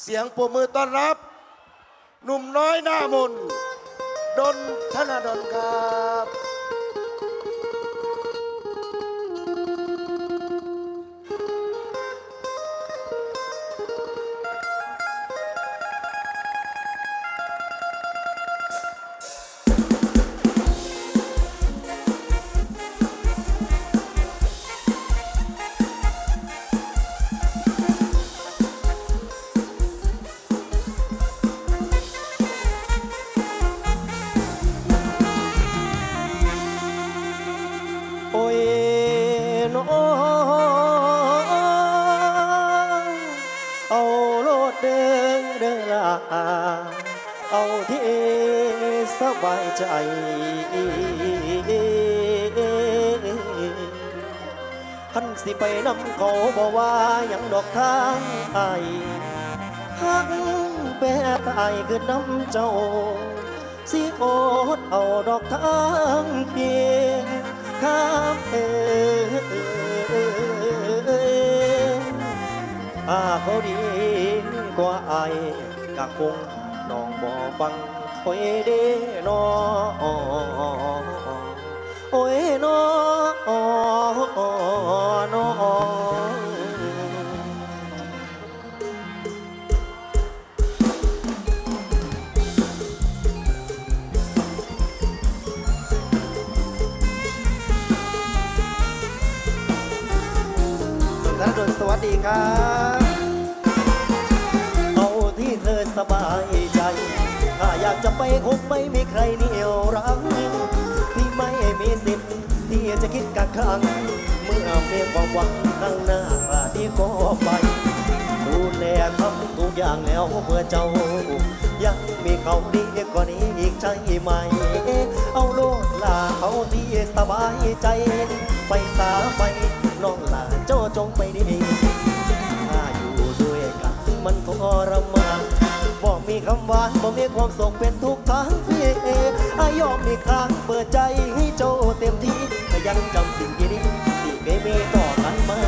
เสียงปรบมือต้อนรับ หนุ่มน้อยหน้ามนดนธนาดลครับ ใจ ขันสิไปนำเขาบอกว่ายังดอกทางไอหักแปรตายคือน้ำเจ้า สิโอดเอาดอกทางเพียงข้ามเอ่ยอาเขาดีกว่าไอกะคงน้องบ่ฟัง โอ้ยเด้นอโอ้ยนอนอสุนทรดลสวัสดีครับ คงไม่มีใครเหนียวรั้งพี่ไม่มีสิทธิ์ที่จะคิดกักขัง เมื่อมีความหวังข้างหน้าที่ก็ไป ดูแลทำทุกอย่างแล้วเพื่อเจ้า ยังมีเขาดีกว่านี้อีกใช่ไหม เอาโลดลาเอาที่สบายใจ ไปสาไปน้องลาเจ้าจงไปดี คำหวานบ่มีความสุขเป็นทุกทางพี่เออายอมมีครั้งเปิดใจให้เจ้าเต็มที่ก็ยังจำสิ่งดีๆที่เคยมีต่อกันมา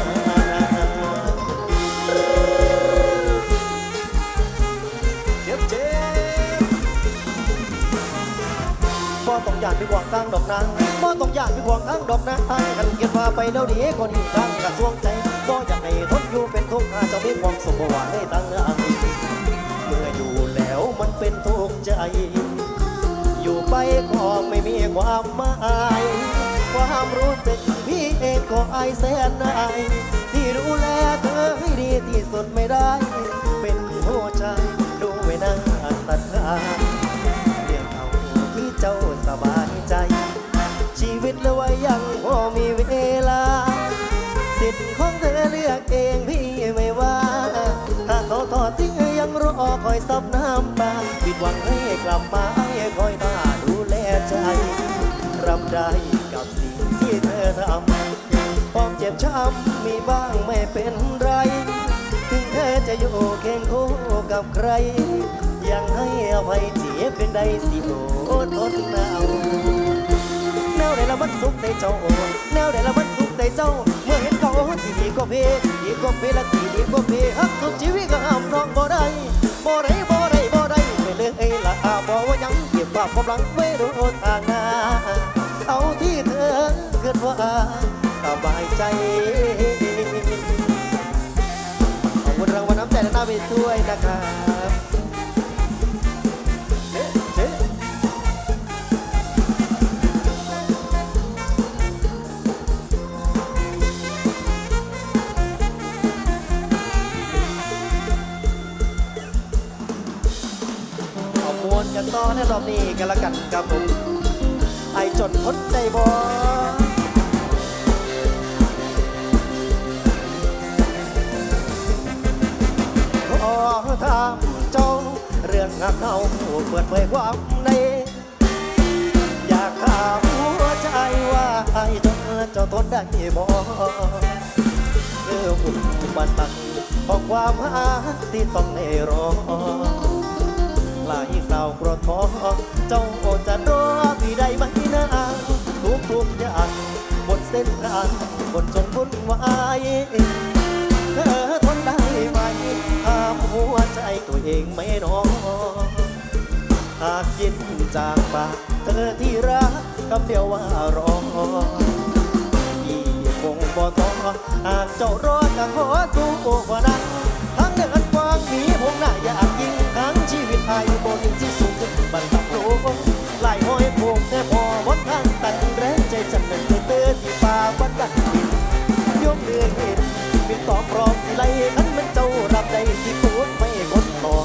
เจ็บเจ็บบ่ต้องอยากไปกวางตั้งดอกนางบ่ต้องอยากไปกวางตั้งดอกนางกันเก็บว่าไปเดี๋ยวนี้ก็ดีตั้งกระทรวงใจบ่อยากให้ทนอยู่เป็นทุกข์ถ้าเจะมีความสุขบ่ว่าให้ตั้งอังเมื่ออยู่ มันเป็นทุกข์ใจ อยู่ไปก็ไม่มีความหมาย ความรู้สึกพี่เองก็อายแสนอายที่ดูแลเธอให้ดีที่สุดไม่ได้ เป็นหัวใจดูไม่น่าศรัทธาเรื่องเอาที่เจ้าสบายใจ ชีวิตเหลือไว้ยังพอมีเวลา สิทธิ์ของเธอเลือกเองพี่ อยซับน้ำตาผิดหวังให้กลับมาให้คอยตาดูแลใจรับได้กับสิ่งที่เธอทำความเจ็บช้ำมีบ้างไม่เป็นไร ถึงเธอจะอยู่เคียงคู่กับใคร ยังให้อภัยเจ็บเป็นใดสิโอดทนเอาแนวใดละมันสุขใจเจ้าแนวใดละมันสุขใจเจ้า เมื่อเห็นเขาที่ดีก็เพดีก็เพละที่ดีก็เพฮักสุดชีวิตก็ห้ามน้องบ่ได้ บ่ได้บ่ได้บ่ได้ไม่เลยละอาบ่ว่ายังเก็บความหลังไว้รู้ทางหน้าเอาที่เธอเกิดว่าสบายใจขอบคุณรางวัลน้ำใจและหน้าเวทีด้วยนะครั อในรอบนี้กันละกันครับผมไอจนทนได้บ่ขอถามเจ้า เรื่องหักเขาเปิดเผยความใน อยากถามหัวใจว่าไอจนเจ้าทนได้บ่คืออุปสรรคของความหาที่ต้องในรอ หลายคราวกรดท้อเจ้าโอจะรอพี่ได้ไหมนะทุกทุกอย่างบนเส้นทางบนจนวุ่นวายเธอทนได้ไหมห้ามหัวใจตัวเองไม่นองหากยินจากปากเธอที่รักคำเดียวว่ารอพี่คงบ่ท้อหากเจ้ารอจะขอสู้กว่านั้นทั้งเดินกว้างมีผมน่าอยาก เรือเห็นตอบพร้อมสิไล่ขันมันเจ้ารับได้สิพูดไม่หมดต่อ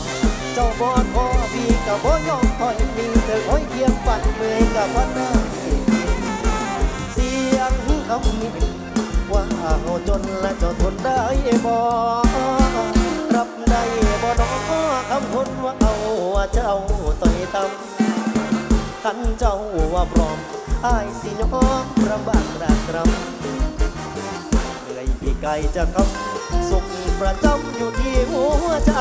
เจ้าบ่ทอพี่กับบ่ยอมถอยมีเธอคอยเคียงฝันเมื่อยกับวันหน้าเสียงคำนี้ว่าเอาจนและเจ้าทนได้บ่รับได้บ่น้อคำคนว่าเอาว่าเจ้าต่อยตำขันเจ้าว่าพร้อมอายสิยอมระบากรากรำ ไก่จะทำสุขประจำอยู่ที่หัวใจ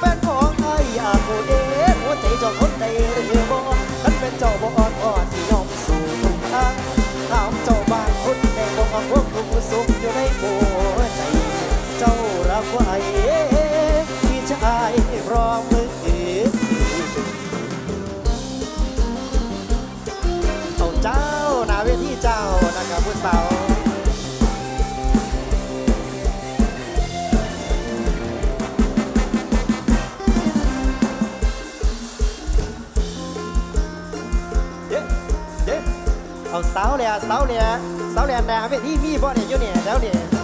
เป็นของอายอยากรู้เองหัวใจเจ้าคนใดหรือบ่ฉันเป็นเจ้าบ่อ่อนอ่อสิยอมสู่ทุกทางถามเจ้าบ้านคนใดบอกว่าพวกทุกสุขอยู่ในหัวใจ เจ้ารักไว้ เอาเสาเลยอะเสาเลยอะเสาเลยอะหนาเวทีมีบ่เนี่ยอยู่เนี่ยแล้วเนี่ย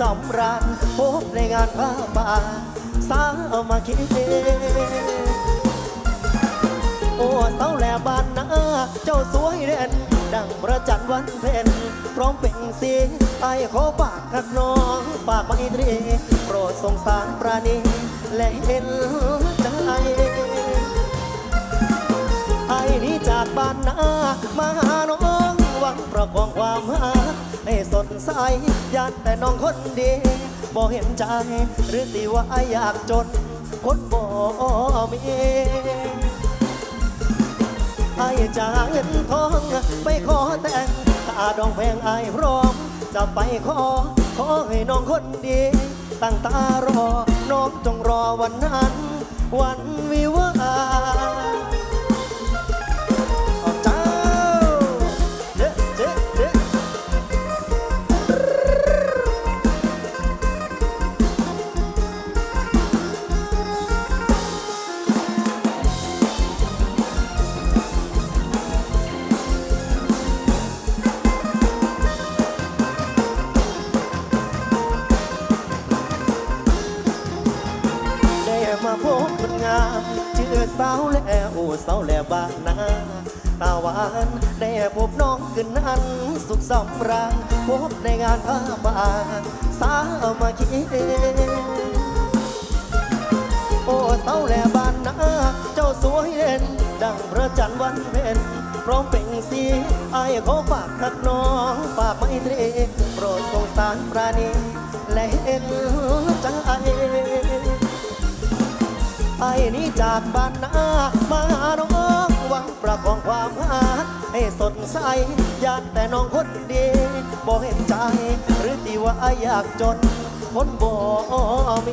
สำราญพบในงานผ้าป่าสาวมาคิดเอโอ้เสาแหลบ้านนาเจ้าสวยเด่นดังประจันวันเพ็ญพร้อมเป็นสีไอ้ขอฝากกับน้องฝากไมตรีโปรดสงสารปราณีและเห็นใจไอ้นี่จากบ้านนามาหาน้องหวังประคองความหา ให้สดใสยันแต่น้องคนดีบ่เห็นใจ หรือตีว่าอยากจน คนบ่มีไอ้จะหาเงินทองไปขอแต่งถ้าดองแพงไอ้พร้อม จะไปขอ ขอให้น้องคนดี ตั้งตารอ น้องจงรอวันนั้น วันวิวา สาวแลบ้านนาตาหวานได้พบน้องขึ้นนั้นสุขสำราญพบในงานผ้าป่าสามาคิดโอ้เสาแหลบ้านนาเจ้าสวยเด่นดังพระจันทร์วันเพ็ญพร้อมเป็นสีไอ้ขอฝากทักน้องฝากไมตรีโปรดสงสารปราณีและเห็นใจไอ นี่จากบ้านนามาหาน้องหวังประคองความรักให้สดใสยานแต่น้องคนดีบ่เห็นใจ หรือที่ว่าอยอยากจน คนบ่มี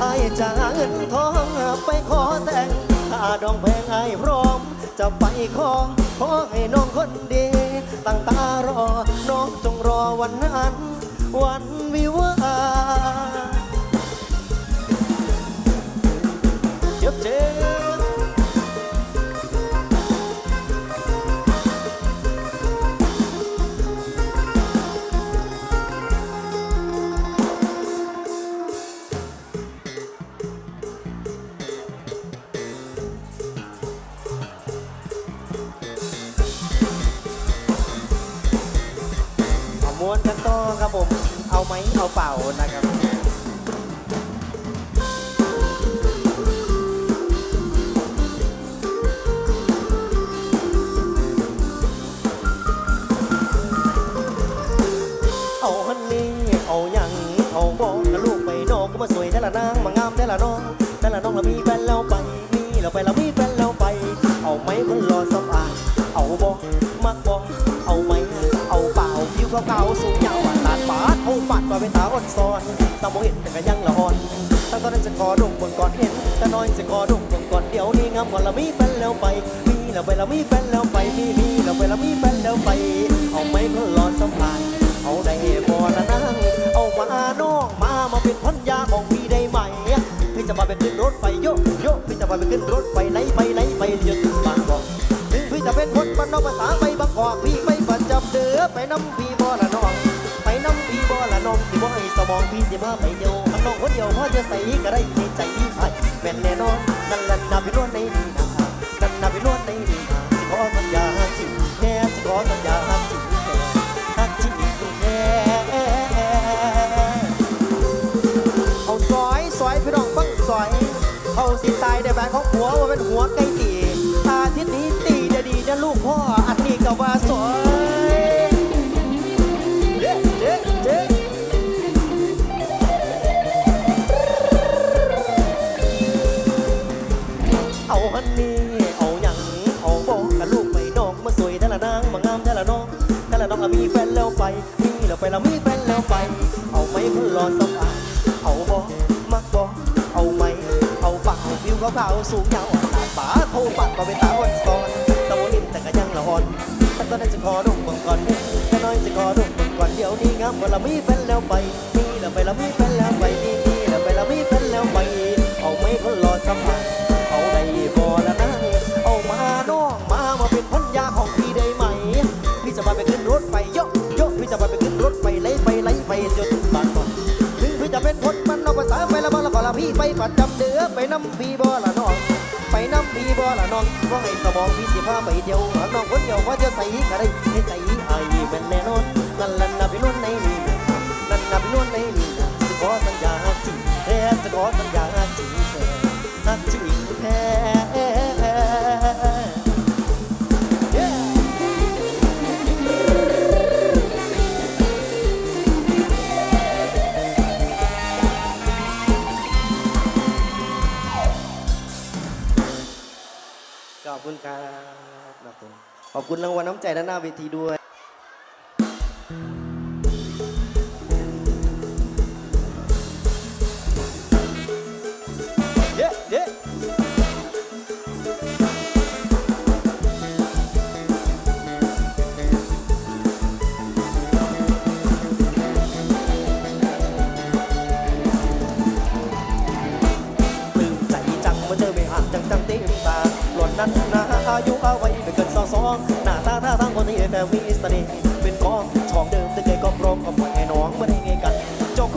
ไอ้จะหาเงินทองไปขอแต่งถ้าดองแพงไอ้พร้อม จะไปขอขอให้น้องคนดี ตั้งตารอ น้องจงรอวันนั้น วันวิวา มวนกันต่อครับผม เอาไหมเอาเปล่านะครับ มีแฟนแล้วไป มีเราไปเรามีแฟนแล้วไป เอาไหมคนรอสบายเอาบอกมักบอกเอาไหม เอาเปล่าผิวขาวๆสูงยาวหวานตาดปาดโอ้ปัดมาเป็นตาอ่อนซ้อนตาโมเห็นแต่ก็ยังละอ่อนตั้งตอนนั้นจะขอดงบนก่อนเห็นแต่น้อยจะขอดงบนก่อนเดี๋ยวนี้งามก่อนเรามีแฟนแล้วไป มีเราไปเรามีแฟนแล้วไป มีมีเราไปเรามีแฟนแล้วไป เอาไหมคนรอสบ ขึ้นรถไปไหนไปไหนไปเรียนบางกอกถึงพี่จะเป็นคนบ้านนอกภาษาไปบางกอกพี่ไม่ประจำเดือไปน้ำพี่บ่ละน้อง ไปน้ำพี่บ่ละน้องสิบ่ให้สมองพี่สิมาไปเดียวอันน้องคนเดียวพ่อจะใส่ก็ได้ในใจพี่ไปแม่นแน่นอนนั่นแหละนาพี่นวนในนี้นะนั่นนาพี่นวลใน สิตายได้แบบของหัวว่าเป็นหัวไก่ตีอาทิตย์นี้ตีจะดีนะลูกพ่ออันนี้ก็ว่าซอยเจ๊เจ๊เจ๊เอาฮันนี่เอาหยังเอาบอกกับลูกไปนอกมาสวยแต่ละนางมางามแต่ละน้องแต่ละน้องอะมีแฟนแล้วไปมีแล้วไปแล้วมีแฟนแล้วไป เอาไหมคนรอสบาย เขาสูงยาวตาป๋าโทปัดก็เป็นตาอ่อนซ้อนตะวันอินแต่ก็ยังละอ่อนตั้งตอนนั้นจะขอดมบังก่อนแค่น้อยจะขอดมบังก่อนเดี๋ยวนี้งามว่าเรามีแฟนแล้วไปมีแล้วไปแล้วมีแฟนแล้วไปมีมีแล้วไปแล้วมีแฟนแล้วไป น้ำพีบ่ละน้อง ไปน้ำพีบ่ละน้องว่าให้สมองพี่สิพาไปเดียวน้องคนเดียวว่าจะใส่กระไรให้ใส่ไอ้เป็นแน่นอนนั่นแหละนะพี่ น้ำใจด้านหน้าเวทีด้วย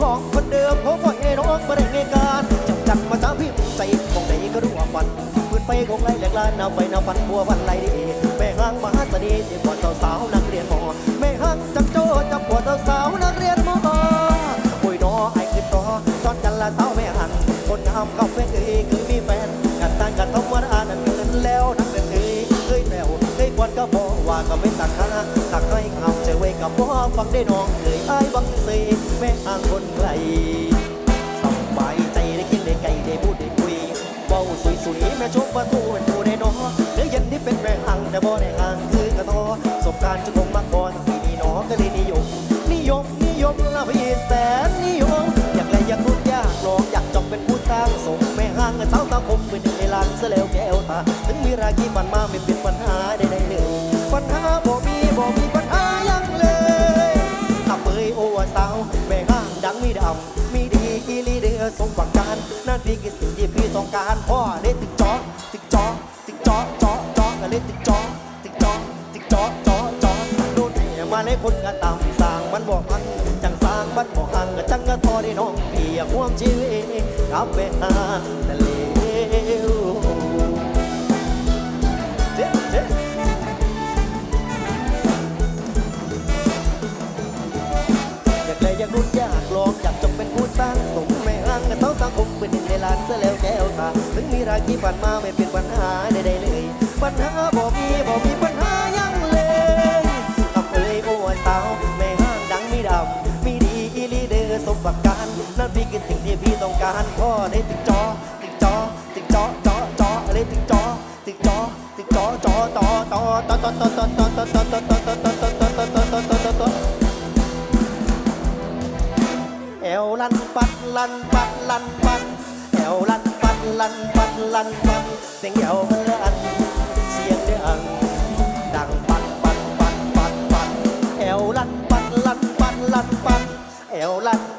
ของคนเดิมเขาปล่อยใน้องม่ได้ไงกันจับจังมาจ้าพิมพ์ใจของไหนก็รู้ว่ามันพื้นไฟของไรแหลกลานนาไฟนาฟันบัววันไรดีแม่ห้างมหาเสน่ห์ที่ปวดสาวนักเรียนมอแม่ห้างจังโจ้จับปวดสาวนักเรียนมอโอ้ยน้อไอ้คือต่อตอนกันละสาวแม่หันคนงามเขาเป็นเอ้ยคือมีแฟนกันต่างกันทำวันอ่านนั่นเกินแล้วนักเป็นเอ้ยเคยแปลวเคยควนก็บอกว่าก็ไม่ตักหาตักให้เขาใจไว้กับพ่อฟังได้น้องเอ้ยไอ้บังเส แม่ห่างคนไกลสบายใจได้กินได้ไก่ได้พูดได้คุยเบาสุยสุยแม่ชกประตูเป็นผู้ได้นอเนื้อเย็นที่เป็นแม่ห่างแต่บ่ได้ห่างคือกระทอสบการณ์จะคงมากก่อนที่นี่นอก็เลยนิยม นิยมนิยมละพี่แสนนิยม อยากไรอยากรุ่นอยากลองอยากจองเป็นผู้สร้างสมแม่ห้างกับสาวตาคมเป็นหนึ่งในล้านเสียแล้วแก้วตาถึงมีราคีมันมาไม่เป็นปัญหาใดๆเลยปัญหาบ่มีบ่มีปัญารนั่นพี่คือสิ่งที่พี่ต้องการพ่อได้ตึกจอตึกจอตึกจอจอจอก็เลยตึกจอตึกจอตึกจอจอจอโดนแห่มาในคนกระตำสร้างมันบอกพันจังสร้างมันบอกหังกะจังกะทอได้น้องพี่อยากห่วงชีวิตกับแม่ห้างแต่เลวเจ๊เจ๊อยากได้อยากากรุ่นอยากลองอยาก แม่ห้างสาสังคมเป็นหนึ่งในล้านเสียแล้วแก้วตาถึงมีรายที่ผ่านมาไม่เป็นปัญหาใดๆเลย ปัญหาบ่มีบ่มีปัญหายังเลยทำเอ้ยโอ้ยสาวแม่ห้างดังมีดำมีดีอีลีเดอสมประการนั่นพี่กินสิ่งที่พี่ต้องการพ่อได้ถึงจ ลันปัดเสียงแอวมันลันเสียงดังดังปัดปัดปัดปัดปัดแอวลันปัดลันปัดลันปัดแอวลันปัดลัน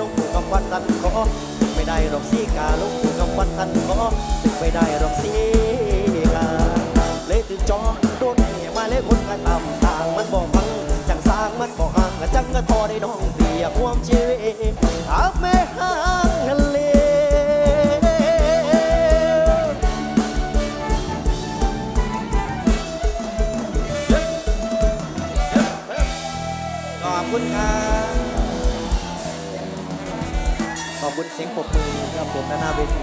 ลงปู่คำวัดสันขอสึกไม่ได้หรอกสีกาลงปู่คำวัดสันขอสึกไม่ได้หรอกสีกาเลยถึงจอโดนแห่มาเลยคนกระทำต่างมันบอกฟังจังสร้างมันบอกห่างจังกะทอได้น้องเปียกความชีวิตอาแม่ห่างทะเล ขอบคุณเสียงปรบมือครับผมนานาเวที